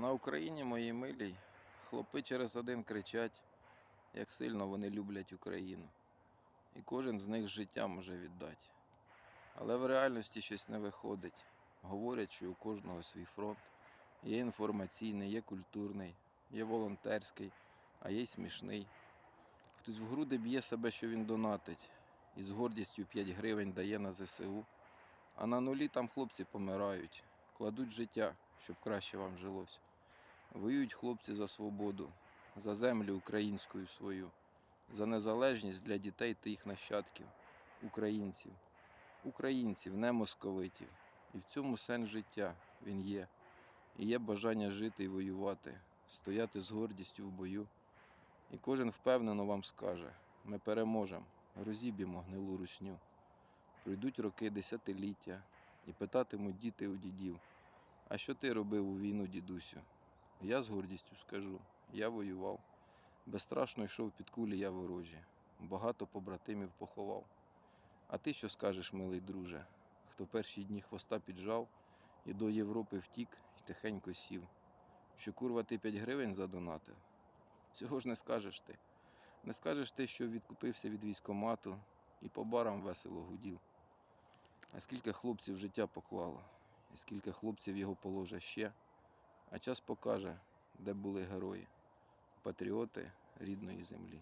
На Україні моїй милій хлопи через один кричать, як сильно вони люблять Україну. І кожен з них життя може віддати. Але в реальності щось не виходить. Говорять, що у кожного свій фронт. Є інформаційний, є культурний, є волонтерський, а є смішний. Хтось в груди б'є себе, що він донатить, і з гордістю 5 гривень дає на ЗСУ. А на нулі там хлопці помирають, кладуть життя, щоб краще вам жилось. Воюють хлопці за свободу, за землю українською свою, за незалежність для дітей та їх нащадків, українців, українців, не московитів. І в цьому сенс життя він є. І є бажання жити і воювати, стояти з гордістю в бою. І кожен впевнено вам скаже: ми переможемо, розіб'ємо гнилу русню. Пройдуть роки десятиліття і питатимуть діти у дідів, а що ти робив у війну, дідусю? Я з гордістю скажу, я воював. Безстрашно йшов під кулі я ворожі, багато побратимів поховав. А ти що скажеш, милий друже, хто перші дні хвоста піджав і до Європи втік і тихенько сів, що курва ти 5 гривень задонатив? Цього ж не скажеш ти. Не скажеш ти, що відкупився від військомату і по барам весело гудів. А скільки хлопців життя поклало, і скільки хлопців його положе ще, а час покаже, де були герої, патріоти рідної землі.